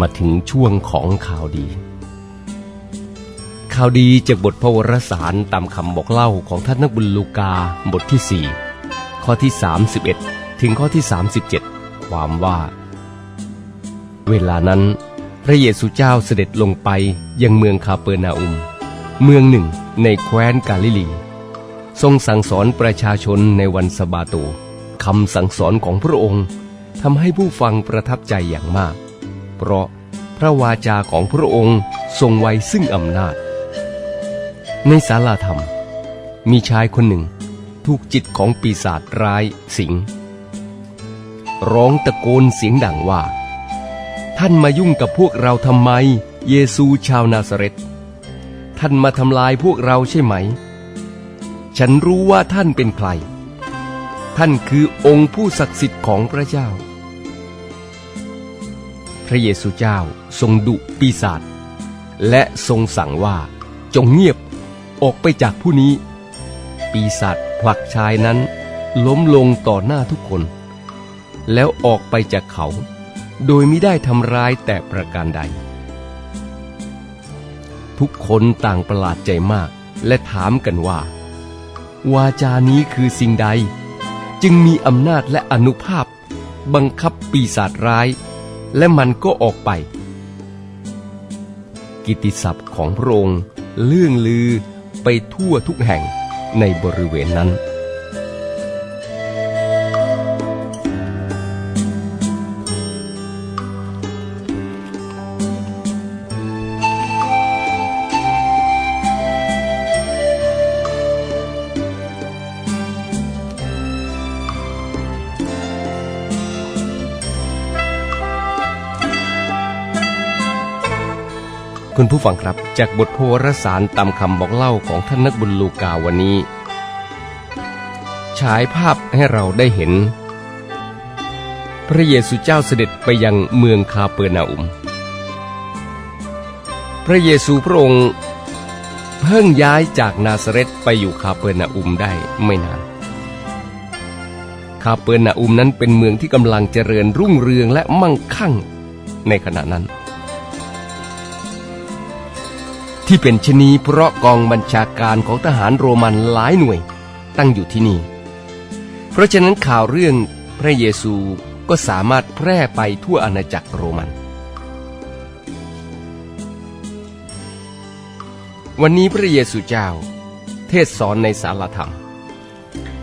มาถึงช่วงของข่าวดี ข่าวดีจากบทพระวรสารตามคำบอกเล่าของท่านนักบุญลูกาบทที่ 4 ข้อที่ 31 ถึงข้อที่ 37 ความว่า เวลานั้น พระเยซูเจ้าเสด็จลงไปยังเมืองคาเปอร์นาอุม เมืองหนึ่งในแคว้นกาลิลี ทรงสั่งสอนประชาชนในวันสะบาโตคำสั่งสอนของพระองค์ทำให้ผู้ฟังประทับใจอย่างมาก เพราะพระวาจาของพระองค์ทรงไว้ซึ่งอำนาจ ในศาลาธรรม มีชายคนหนึ่งถูกจิตของปีศาจร้ายสิง ร้องตะโกนเสียงดังว่า ท่านมายุ่งกับพวกเราทำไม เยซูชาวนาซาเรตท่านมาทำลายพวกเราใช่ไหม ฉันรู้ว่าท่านเป็นใคร ท่านคือองค์ผู้ศักดิ์สิทธิ์ของพระเจ้า พระเยซูเจ้าทรงดุปีศาจและทรงสั่งว่าจงเงียบออกไปจากผู้นี้ ปีศาจผลักชายนั้น ล้มลงต่อหน้าทุกคน แล้วออกไปจากเขา โดยไม่ได้ทำร้ายแต่ประการใด ทุกคนต่างประหลาดใจมากและถามกันว่า วาจานี้คือสิ่งใด จึงมีอำนาจและอนุภาพ บังคับปีศาจร้าย และมันก็ออกไป กิตติศัพท์ของพระองค์เลื่องลือไปทั่วทุกแห่งในบริเวณนั้น คุณผู้ฟังครับ จากบทโพรสารตามคำบอกเล่าของท่านนักบุญลูกาวันนี้ ฉายภาพให้เราได้เห็น พระเยซูเจ้าเสด็จไปยังเมืองคาเปอร์นาอุม พระเยซูพระองค์เพิ่งย้ายจากนาซาเรตไปอยู่คาเปอร์นาอุมได้ไม่นาน คาเปอร์นาอุมนั้นเป็นเมืองที่กำลังเจริญรุ่งเรืองและมั่งคั่งในขณะนั้น ที่เป็นชนีเพราะกองบัญชาการของทหารโรมันหลายหน่วยตั้งอยู่ที่นี่ เพราะฉะนั้นข่าวเรื่องพระเยซูก็สามารถแพร่ไปทั่วอาณาจักรโรมัน วันนี้พระเยซูเจ้า เทศสอนในศาลธรรม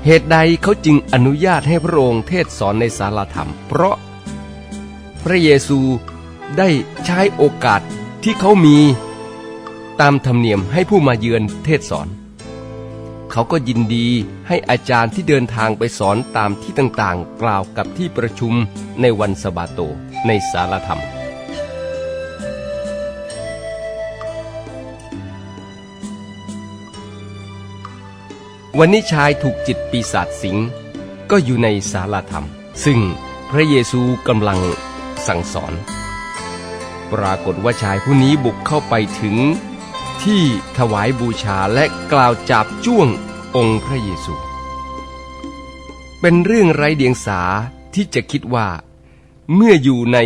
เหตุใดเขาจึงอนุญาตให้พระองค์เทศสอนในศาลธรรม เพราะพระเยซูได้ใช้โอกาสที่เขามี ตามธรรมเนียมให้ผู้มาเยือนเทศสอน เขาก็ยินดีให้อาจารย์ที่เดินทางไปสอนตามที่ต่างๆ กล่าวกับที่ประชุมในวันสบาโตในสารธรรม วันนี้ชายถูกจิตปีศาจสิงก็อยู่ในสารธรรม ซึ่งพระเยซูกำลังสั่งสอน ปรากฏว่าชายผู้นี้บุกเข้าไปถึง ที่ถวายบูชาและกล่าวจาบจ้วงองค์พระเยซู เป็นเรื่องไร้เดียงสาที่จะคิดว่า เมื่ออยู่ใน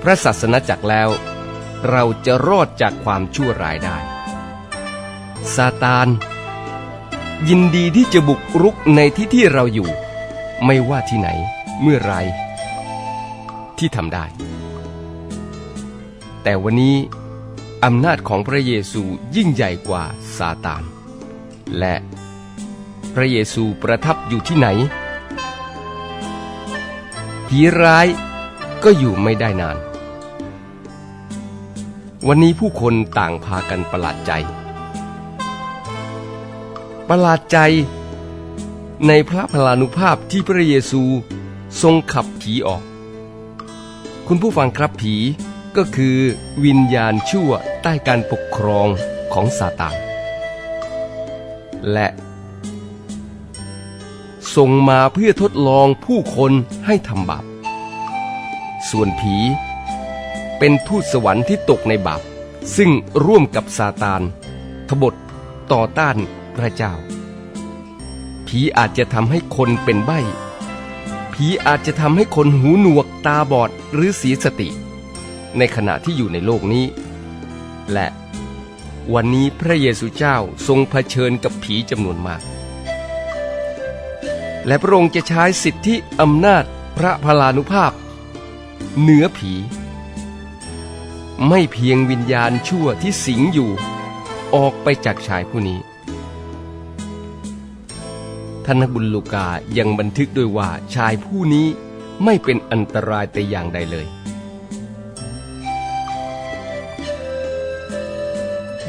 พระศาสนาจักรแล้ว เราจะรอดจากความชั่วร้ายได้ซาตาน ยินดีที่จะบุกรุกในที่ที่เราอยู่ ไม่ว่าที่ไหนเมื่อไรที่ทำได้ แต่วันนี้ อำนาจของพระเยซูยิ่งใหญ่กว่าซาตาน และพระเยซูประทับอยู่ที่ไหน ผีร้ายก็อยู่ไม่ได้นาน วันนี้ผู้คนต่างพากันประหลาดใจ ประหลาดใจในพระพลานุภาพที่พระเยซูทรงขับผีออก คุณผู้ฟังครับผี ก็คือวิญญาณชั่วใต้การปกครองของซาตานและส่งมาเพื่อทดลองผู้คนให้ทำบาป ส่วนผี เป็นทูตสวรรค์ที่ตกในบาป ซึ่งร่วมกับซาตานทบทต่อต้านพระเจ้า ผีอาจจะทำให้คนเป็นใบ้ ผีอาจจะทำให้คนหูหนวกตาบอดหรือเสียสติ ในขณะที่อยู่ในโลกนี้ และวันนี้พระเยซูเจ้าทรงเผชิญกับผีจำนวนมาก และพระองค์จะใช้สิทธิอำนาจพระพลานุภาพ เหนือผี ไม่เพียงวิญญาณชั่วที่สิงอยู่ออกไปจากชายผู้นี้ ท่านนักบุญลูกายังบันทึกด้วยว่าชายผู้นี้ไม่เป็นอันตรายแต่อย่างใดเลย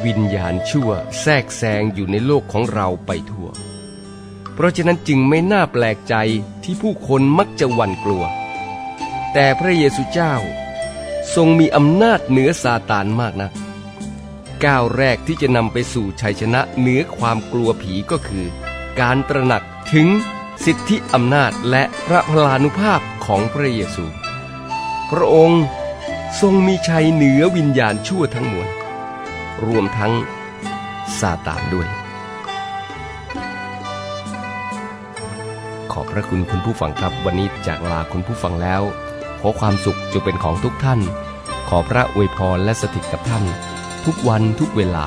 วิญญาณชั่วแทรกแซงอยู่ในโลกของเราไปทั่ว เพราะฉะนั้นจึงไม่น่าแปลกใจที่ผู้คนมักจะหวั่นกลัว แต่พระเยซูเจ้าทรงมีอำนาจเหนือซาตานมากนะก้าวแรกที่จะนำไปสู่ชัยชนะเหนือความกลัวผีก็คือ การตระหนักถึงสิทธิอำนาจและพระพลานุภาพของพระเยซู พระองค์ทรงมีชัยเหนือวิญญาณชั่วทั้งมวล รวมทั้งซาตานด้วย ขอบพระคุณคุณผู้ฟังครับวันนี้จากลาคุณผู้ฟังแล้ว ขอความสุขจงเป็นของทุกท่าน ขอพระอวยพรและสถิตกับท่าน ทุกวันทุกเวลา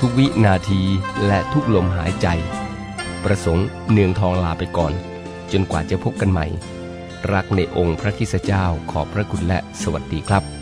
ทุกวินาทีและทุกลมหายใจ ประสงค์เนืองทองลาไปก่อน จนกว่าจะพบกันใหม่ รักในองค์พระคิสเจ้าขอบพระคุณและสวัสดีครับ